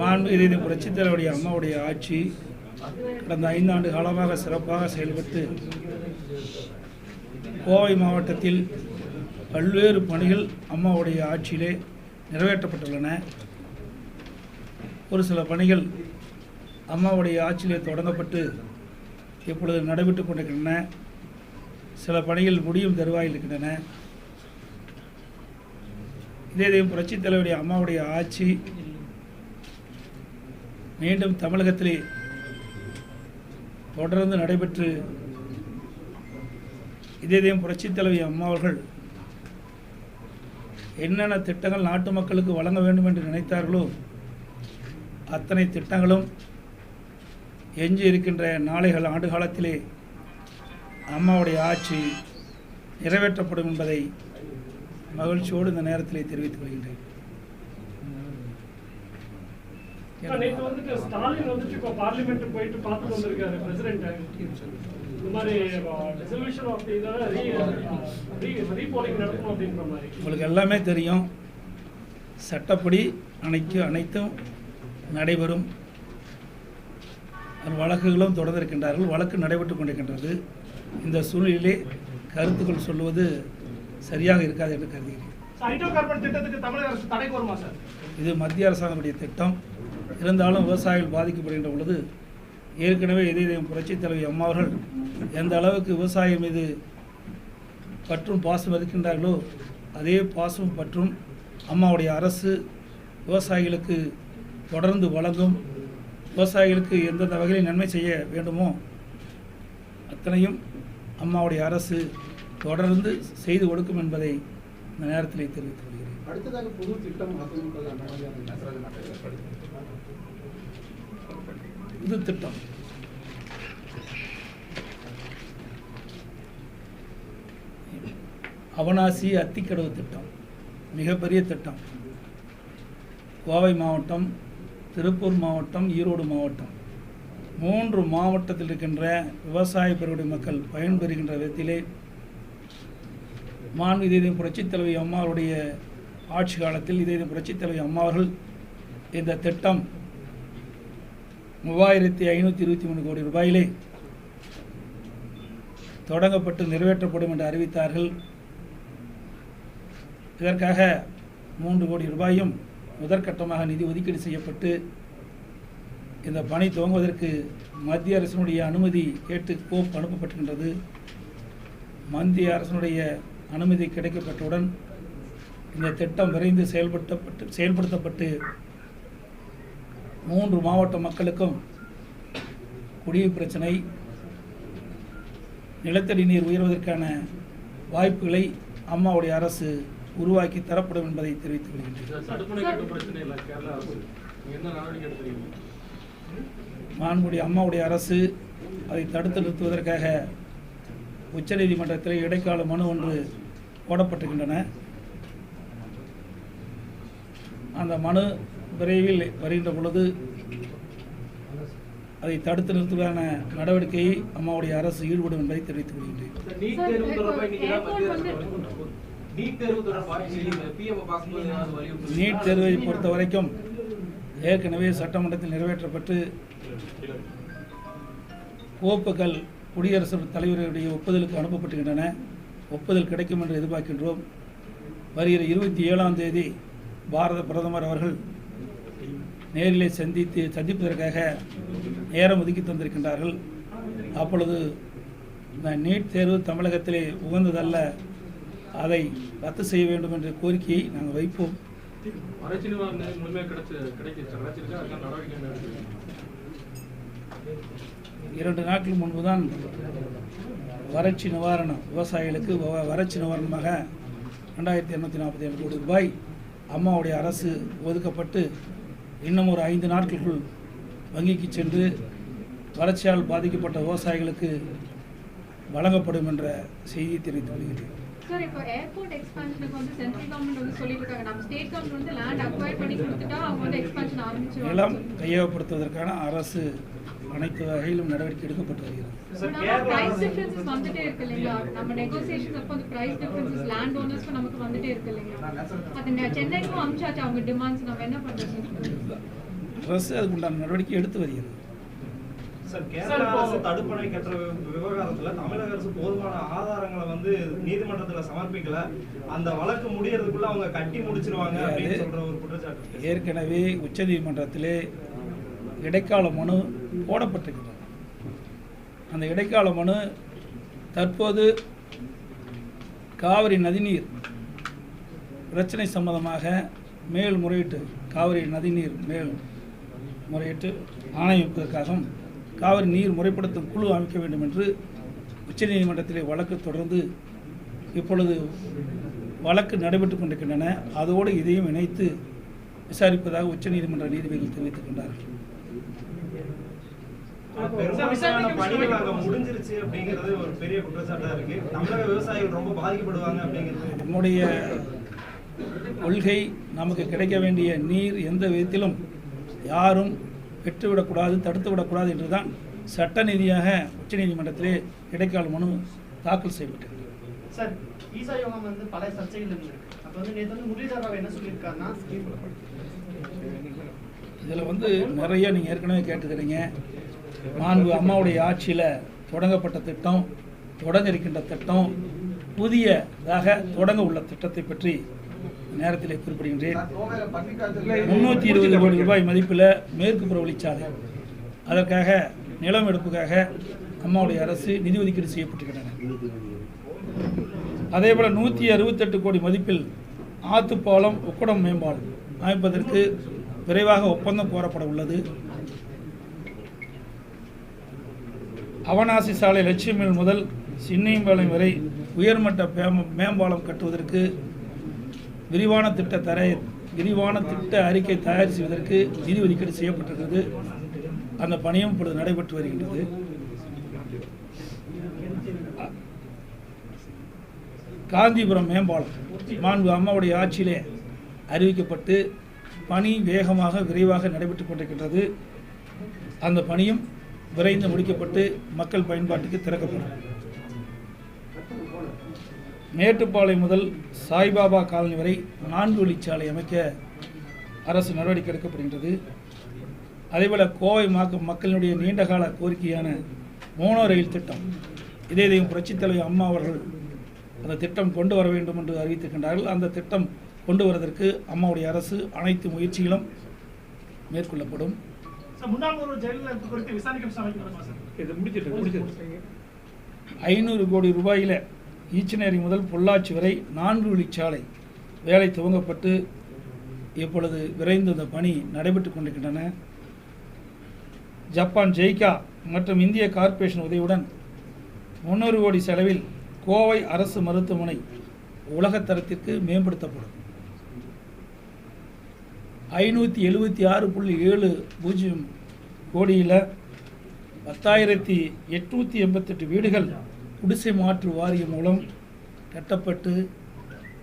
மாண்புகிரி புரட்சித்தலைவருடைய அம்மாவுடைய ஆட்சி கடந்த ஐந்தாண்டு காலமாக சிறப்பாக செயல்பட்டு கோவை மாவட்டத்தில் பல்வேறு பணிகள் அம்மாவுடைய ஆட்சியிலே நிறைவேற்றப்பட்டுள்ளன. ஒரு சில பணிகள் அம்மாவுடைய ஆட்சியிலே தொடங்கப்பட்டு இப்பொழுது நடைபெற்று கொண்டிருக்கின்றன. சில பணிகள் முடியும் தருவாயில் இருக்கின்றன. இதே இதே புரட்சித் தலைவருடைய அம்மாவுடைய ஆட்சி மீண்டும் தமிழகத்திலே தொடர்ந்து நடைபெற்று இதே இதே புரட்சித் தலைவி அம்மா அவர்கள் என்னென்ன திட்டங்கள் நாட்டு மக்களுக்கு வழங்க வேண்டும் என்று நினைத்தார்களோ அத்தனை திட்டங்களும் எஞ்சி இருக்கின்ற நாளைகள் ஆண்டு காலத்திலே அம்மாவுடைய ஆட்சி நிறைவேற்றப்படும் என்பதை மகிழ்ச்சியோடு இந்த நேரத்திலே தெரிவித்துக் கொள்கின்றேன். இப்ப நேத்து வந்துட்டு ஸ்டாலின் வந்துட்டு இப்போ பார்லிமெண்ட் போயிட்டு பார்த்துட்டு வந்திருக்காரு பிரசிடென்ட் இந்த மாதிரி ரெசல்யூஷன் ஆஃப் இதோட ரீபோலிங் நடக்கணும் அப்படின்ற மாதிரி. உங்களுக்கு எல்லாமே தெரியும். சட்டப்படி அனைத்து அனைத்தும் நடைபெறும். வழக்குகளும் தொடர்ந்திருக்கின்றார்கள். வழக்கு நடைபெற்று கொண்டிருக்கின்றது. இந்த சூழ்நிலையிலே கருத்துக்கள் சொல்லுவது சரியாக இருக்காது என்று கருதுகிறேன். இது மத்திய அரசாங்கத்துடைய திட்டம். இருந்தாலும் விவசாயிகள் பாதிக்கப்படுகின்ற பொழுது ஏற்கனவே இதே புரட்சித் தலைவி அம்மா அவர்கள் எந்த அளவுக்கு விவசாயம் மீது பற்றும் பாசம் இருக்கின்றார்களோ அதே பாசம் பற்றும் அம்மாவுடைய அரசு விவசாயிகளுக்கு தொடர்ந்து வழங்கும் விவசாயிகளுக்கு எந்தெந்த வகையில் நன்மை செய்ய வேண்டுமோ அத்தனையும் அம்மாவுடைய அரசு தொடர்ந்து செய்து கொடுக்கும் என்பதை இந்த நேரத்திலே தெரிவித்துக் கொள்கிறேன். அடுத்ததாக புது திட்டம் இது திட்டம். அவனாசி அத்திக்கடவு திட்டம் மிகப்பெரிய திட்டம். கோவை மாவட்டம் திருப்பூர் மாவட்டம் ஈரோடு மாவட்டம். மூன்று மாவட்டத்தில் இருக்கின்ற விவசாய பெருடைய மக்கள் பயன்பெறுகின்ற விதத்திலே மாண்பு புரட்சித் தலைவி அம்மாவுடைய ஆட்சி காலத்தில் இதே புரட்சித் தலைவி அம்மா அவர்கள் இந்த திட்டம் மூவாயிரத்தி ஐநூற்றி இருபத்தி மூணு கோடி ரூபாயிலே தொடங்கப்பட்டு நிறைவேற்றப்படும் என்று அறிவித்தார்கள். இதற்காக மூன்று கோடி ரூபாயும் முதற்கட்டமாக நிதி ஒதுக்கீடு செய்யப்பட்டு இந்த பணி துவங்குவதற்கு மத்திய அரசினுடைய அனுமதி கேட்டு கோப் அனுப்பப்பட்டிருக்கின்றது. மத்திய அரசினுடைய அனுமதி கிடைக்கப்பட்டவுடன் இந்த திட்டம் விரைந்து செயல்படுத்தப்பட்டு செயல்படுத்தப்பட்டு மூன்று மாவட்ட மக்களுக்கும் குடிநீர் பிரச்சனை நிலத்தடி நீர் உயர்வதற்கான வாய்ப்புகளை அம்மாவுடைய அரசு உருவாக்கி தரப்படும் என்பதை தெரிவித்துக் கொள்கின்றேன். மாண்புடைய அம்மாவுடைய அரசு அதை தடுத்து நிறுத்துவதற்காக உச்சநீதிமன்றத்தில் இடைக்கால மனு ஒன்று போடப்பட்டிருக்கின்றன. அந்த மனு விரைவில் வருகின்ற பொழுது அதை தடுத்து நிறுத்துவதற்கான நடவடிக்கையை அம்மாவுடைய அரசு ஈடுபடும் என்பதை தெரிவித்துக் கொள்கின்றேன். நீட் தேர்வை பொறுத்த வரைக்கும் ஏற்கனவே சட்டமன்றத்தில் நிறைவேற்றப்பட்டு கோப்புகள் குடியரசு தலைவருடைய ஒப்புதலுக்கு அனுப்பப்பட்டுகின்றன ஒப்புதல் கிடைக்கும் என்று எதிர்பார்க்கின்றோம். வருகிற இருபத்தி ஏழாம் தேதி பாரத பிரதமர் அவர்கள் நேரிலே சந்தித்து சந்திப்பதற்காக நேரம் ஒதுக்கி தந்திருக்கின்றார்கள். அப்பொழுது இந்த நீட் தேர்வு தமிழகத்திலே உகந்ததல்ல. அதை ரத்து செய்ய வேண்டும் என்ற கோரிக்கையை நாங்கள் வைப்போம். முழுமையாக கிடைச்சு கிடைக்கிச்சு நடவடிக்கை இரண்டு நாட்கள் முன்புதான் வறட்சி நிவாரணம் விவசாயிகளுக்கு வறட்சி நிவாரணமாக ரெண்டாயிரத்தி இரநூத்தி நாற்பத்தி ஏழு கோடி ரூபாய் அம்மாவுடைய அரசு ஒதுக்கப்பட்டு இன்னும் ஒரு ஐந்து நாட்களுக்குள் வங்கிக்கு சென்று வறட்சியால் பாதிக்கப்பட்ட விவசாயிகளுக்கு வழங்கப்படும் என்ற செய்தியை தெரிவித்துக் கொள்கிறேன். சார் இப்போ ஏர்போர்ட் எக்ஸ்பான்ஷனுக்கு வந்து சென்ட்ரல் கவர்மெண்ட் வந்து சொல்லிட்டு இருக்காங்க நம்ம ஸ்டேட் கவர்மெண்ட் வந்து லேண்ட் அக்வயர் பண்ணி கொடுத்துட்டா அவங்க வந்து எக்ஸ்பான்ஷன் நிலம் கையகப்படுத்துவதற்கான அரசு அனைத்து வகையிலும் நடவடிக்கை எடுக்கப்பட்டு வருகிறது. அரசு அதுக்கு உண்டான நடவடிக்கை எடுத்து வருகிறது. சார் கேரள அரசு தடுப்பணை கட்டுற விவகாரத்துல தமிழக அரசு போதுமான ஆதாரங்களை வந்து நீதிமன்றத்துல சமர்ப்பிக்கல. அந்த வழக்கு முடியறதுக்குள்ள அவங்க கட்டி முடிச்சிருவாங்க அப்படின்னு சொல்ற ஒரு குற்றச்சாட்டு இருக்கு. ஏற்கனவே உச்சநீதிமன்றத்திலே இடைக்கால மனு போடப்பட்டிருக்கிறது. அந்த இடைக்கால மனு தற்போது காவிரி நதிநீர் பிரச்சனை சம்பந்தமாக மேல்முறையீட்டு காவிரி நதிநீர் மேல் முறையீட்டு ஆணையமைப்பதற்காகவும் காவிரி நீர் முறைப்படுத்தும் குழு அமைக்க வேண்டும் என்று உச்சநீதிமன்றத்திலே வழக்கு தொடர்ந்து இப்பொழுது வழக்கு நடைபெற்றுக் கொண்டிருக்கின்றன. அதோடு இதையும் இணைத்து விசாரிப்பதாக உச்சநீதிமன்ற நீதிபதிகள் தெரிவித்துக் கொண்டார்கள். பெரும்பான்மையான பணிகள் அங்க முடிஞ்சிருச்சு அப்படிங்கிறது ஒரு பெரிய குற்றச்சாட்டா இருக்கு. தமிழக விவசாயிகள் ரொம்ப பாதிக்கப்படுவாங்க அப்படிங்கிறது நம்முடைய கொள்கை நமக்கு கிடைக்க வேண்டிய நீர் எந்த விதத்திலும் யாரும் பெற்றுவிடக்கூடாது தடுத்து விடக்கூடாது என்றுதான் சட்ட ரீதியாக உச்சநீதிமன்றத்திலே இடைக்கால மனு தாக்கல் செய்யப்பட்டது சார் ஈசா யோகம் வந்து பல சர்ச்சைகள் இருந்திருக்கு. அப்ப வந்து நேற்று வந்து முரளிதர் ராவ் என்ன சொல்லியிருக்காருன்னா இதில் வந்து நிறைய நீங்கள் ஏற்கனவே கேட்டுக்கிறீங்க மாண்பு அம்மாவுடைய ஆட்சியில் தொடங்கப்பட்ட திட்டம் தொடங்க இருக்கின்ற திட்டம் புதியதாக தொடங்க உள்ள திட்டத்தை பற்றி நேரத்திலே குறிப்பிடுகின்றேன். முன்னூற்றி இருபது கோடி ரூபாய் மதிப்பில் மேற்கு புற வழிச்சாலை அதற்காக நிலம் எடுப்புக்காக அம்மாவுடைய அரசு நிதி ஒதுக்கீடு செய்யப்பட்டிருக்கின்றன. அதேபோல் நூற்றி அறுபத்தெட்டு கோடி மதிப்பில் ஆத்துப்பாலம் உக்கடம் மேம்பாலம் அமைப்பதற்கு விரைவாக ஒப்பந்தம் கோரப்பட உள்ளது. அவனாசி சாலை லட்சுமில் முதல் சின்னியம்பாளையம் வரை உயர்மட்ட பேம- மேம்பாலம் கட்டுவதற்கு விரிவான திட்ட தர விரிவான திட்ட அறிக்கை தயார் செய்வதற்கு நிதி ஒதுக்கீடு செய்யப்பட்டிருக்கிறது. அந்த பணியும் இப்பொழுது நடைபெற்று வருகின்றது. காந்திபுரம் மேம்பாலம். மாண்பு அம்மாவுடைய ஆட்சியிலே அறிவிக்கப்பட்டு பணி வேகமாக விரைவாக நடைபெற்று கொண்டிருக்கின்றது. அந்த பணியும் விரைந்து முடிக்கப்பட்டு மக்கள் பயன்பாட்டுக்கு திறக்கப்படும். மேட்டுப்பாளையம் முதல் சாய்பாபா காலனி வரை நான்கு வழிச்சாலை அமைக்க அரசு நடவடிக்கை எடுக்கப்படுகின்றது. அதேபோல் கோவை மக்க மக்களினுடைய நீண்டகால கோரிக்கையான மோனோ ரயில் திட்டம். இதே இதையும் புரட்சித் தலைவர் அம்மா அவர்கள் அந்த திட்டம் கொண்டு வர வேண்டும் என்று அறிவித்திருக்கின்றார்கள். அந்த திட்டம் கொண்டு வருவதற்கு அம்மாவுடைய அரசு அனைத்து முயற்சிகளும் மேற்கொள்ளப்படும். ஐநூறு கோடி ரூபாயில் ஈச்சனேரி முதல் பொள்ளாச்சி வரை நான்கு வழிச்சாலை வேலை துவங்கப்பட்டு இப்பொழுது விரைந்து அந்த பணி நடைபெற்றுக் கொண்டிருக்கின்றன. ஜப்பான் ஜெய்கா மற்றும் இந்திய கார்ப்பரேஷன் உதவியுடன் முன்னூறு கோடி செலவில் கோவை அரசு மருத்துவமனை உலகத்தரத்திற்கு மேம்படுத்தப்படும். ஐநூற்றி எழுபத்தி ஆறு புள்ளி ஏழு பூஜ்ஜியம் கோடியில் பத்தாயிரத்தி எட்நூற்றி எண்பத்தெட்டு வீடுகள் குடிசை மாற்று வாரியம் மூலம் கட்டப்பட்டு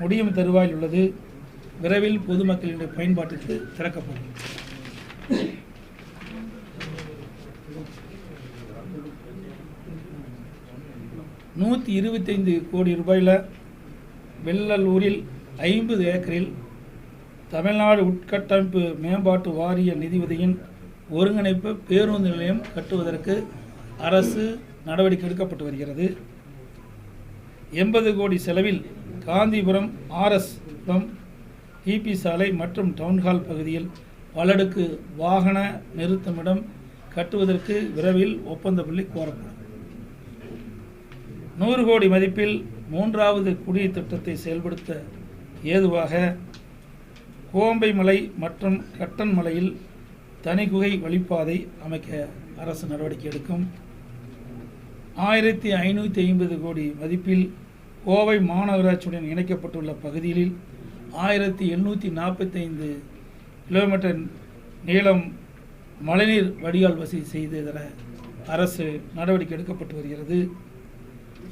முடியும் தருவாயில் உள்ளது. விரைவில் பொதுமக்களினுடைய பயன்பாட்டிற்கு திறக்கப்படும். நூற்றி இருபத்தைந்து கோடி ரூபாயில் வெள்ளலூரில் ஐம்பது ஏக்கரில் தமிழ்நாடு உட்கட்டமைப்பு மேம்பாட்டு வாரிய நிதியுதவியின் ஒருங்கிணைப்பு பேருந்து நிலையம் கட்டுவதற்கு அரசு நடவடிக்கை எடுக்கப்பட்டு வருகிறது. எண்பது கோடி செலவில் காந்திபுரம் ஆர்எஸ் புரம் டிபி சாலை மற்றும் டவுன்ஹால் பகுதியில் பலடுக்கு வாகன நிறுத்தமிடம் கட்டுவதற்கு விரைவில் ஒப்பந்த புள்ளி கோரப்படும். நூறு கோடி மதிப்பில் மூன்றாவது குடியீர் திட்டத்தை செயல்படுத்த ஏதுவாக கோம்பை மலை மற்றும் கட்டன் மலையில் தனிகுகை வழிப்பாதை அமைக்க அரசு நடவடிக்கை எடுக்கும். ஆயிரத்தி ஐநூற்றி ஐம்பது கோடி மதிப்பில் கோவை மாநகராட்சியுடன் இணைக்கப்பட்டுள்ள பகுதிகளில் ஆயிரத்தி எண்ணூற்றி நாற்பத்தைந்து கிலோமீட்டர் நீளம் மழைநீர் வடிகால் வசதி செய்து தர அரசு நடவடிக்கை எடுக்கப்பட்டு வருகிறது.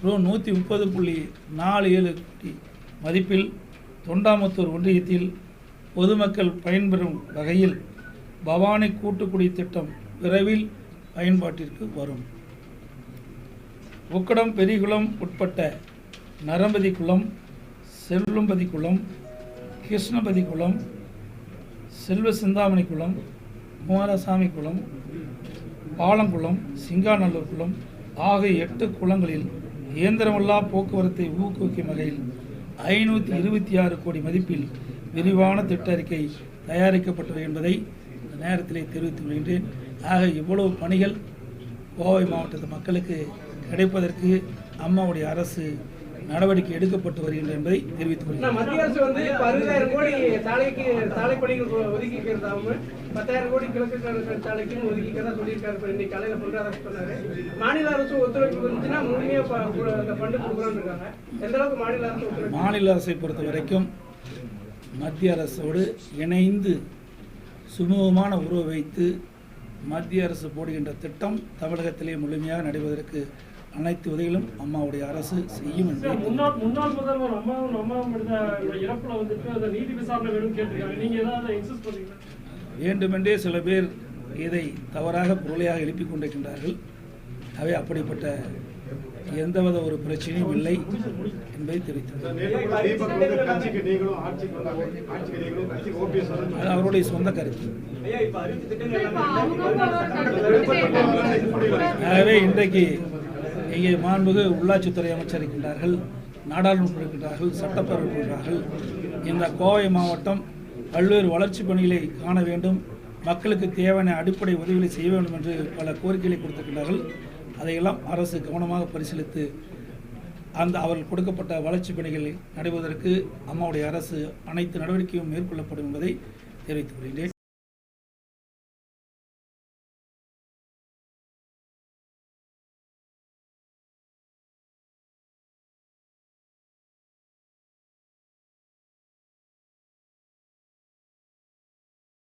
ரூ. நூற்றி முப்பது புள்ளி நாலு ஏழு கோடி மதிப்பில் தொண்டாமுத்தூர் ஒன்றியத்தில் பொதுமக்கள் பயன்பெறும் வகையில் பவானி கூட்டுக்குடி திட்டம் விரைவில் பயன்பாட்டிற்கு வரும். உக்கடம் பெரிகுளம் உட்பட்ட நரம்பதி குளம் செல்லும்பதி குளம் கிருஷ்ணபதி குளம் செல்வ சிந்தாமணி குளம் குமாரசாமி குளம் பாலங்குளம் சிங்காநல்லூர் குளம் ஆகிய எட்டு குளங்களில் இயந்திரமில்லா போக்குவரத்தை ஊக்குவிக்கும் வகையில் ஐநூற்றி இருபத்தி ஆறு கோடி மதிப்பில் விரிவான திட்ட அறிக்கை தயாரிக்கப்பட்டது என்பதை இந்த நேரத்திலே தெரிவித்துக் கொள்கின்றேன். ஆக இவ்வளவு பணிகள் கோவை மாவட்டத்து மக்களுக்கு கிடைப்பதற்கு அம்மாவுடைய அரசு நடவடிக்கை எடுக்கப்பட்டு வருகின்றது என்பதை தெரிவித்துக் கொள்கிறேன். மத்திய அரசு வந்து அறுபதாயிரம் கோடி சாலைக்கு சாலை பணிகள் ஒதுக்கிக்கிறதாம பத்தாயிரம் கோடி கிழக்கு கடற்கரை சாலைக்கு ஒதுக்கிக்கிறதா சொல்லியிருக்காரு. இன்னைக்கு காலையில பொருளாதார சொன்னாரு. மாநில அரசு ஒத்துழைப்பு இருந்துச்சுன்னா முழுமையா ப- கு- அந்த ஃபண்டு கொடுக்குறோம்னு இருக்காங்க. எந்த அளவுக்கு மாநில அரசு மாநில அரசை பொறுத்த வரைக்கும் மத்திய அரசோடு இணைந்து சுமூகமான உறவு வைத்து மத்திய அரசு போடுகின்ற திட்டம் தமிழகத்திலே முழுமையாக நடைபெறுவதற்கு அனைத்து உதவிகளும் அம்மாவுடைய அரசு செய்யும் முன்னாள் முன்னாள் முதல்வர் அம்மாவும் எடுத்த இறப்புல வந்துட்டு நீதி விசாரணை வேணும்னு கேட்டிருக்காங்க. நீங்க ஏதாவது எக்ஸஸ் பண்ணீங்களா? வேண்டுமென்றே சில பேர் இதை தவறாக பொருளையாக எழுப்பிக் கொண்டிருக்கின்றார்கள். அவை அப்படிப்பட்ட எந்தவித ஒரு பிரச்சனையும் இல்லை என்பதை தெரிவித்தது அது அவருடைய சொந்த கருத்து. ஆகவே இன்றைக்கு இங்கே மாண்புகு உள்ளாட்சித்துறை அமைச்சர் இருக்கின்றார்கள் நாடாளுமன்றம் இருக்கின்றார்கள் சட்டப்பேரவை இருக்கின்றார்கள். இந்த கோவை மாவட்டம் பல்வேறு வளர்ச்சி பணிகளை காண வேண்டும். மக்களுக்கு தேவையான அடிப்படை உதவிகளை செய்ய வேண்டும் என்று பல கோரிக்கைகளை கொடுத்திருக்கிறார்கள் அதையெல்லாம் அரசு கவனமாக பரிசீலித்து அந்த அவர்கள் கொடுக்கப்பட்ட வளர்ச்சி பணிகள் நடைபெறுவதற்கு அம்மாவுடைய அரசு அனைத்து நடவடிக்கையும் மேற்கொள்ளப்படும் என்பதை தெரிவித்துக் கொள்கிறேன்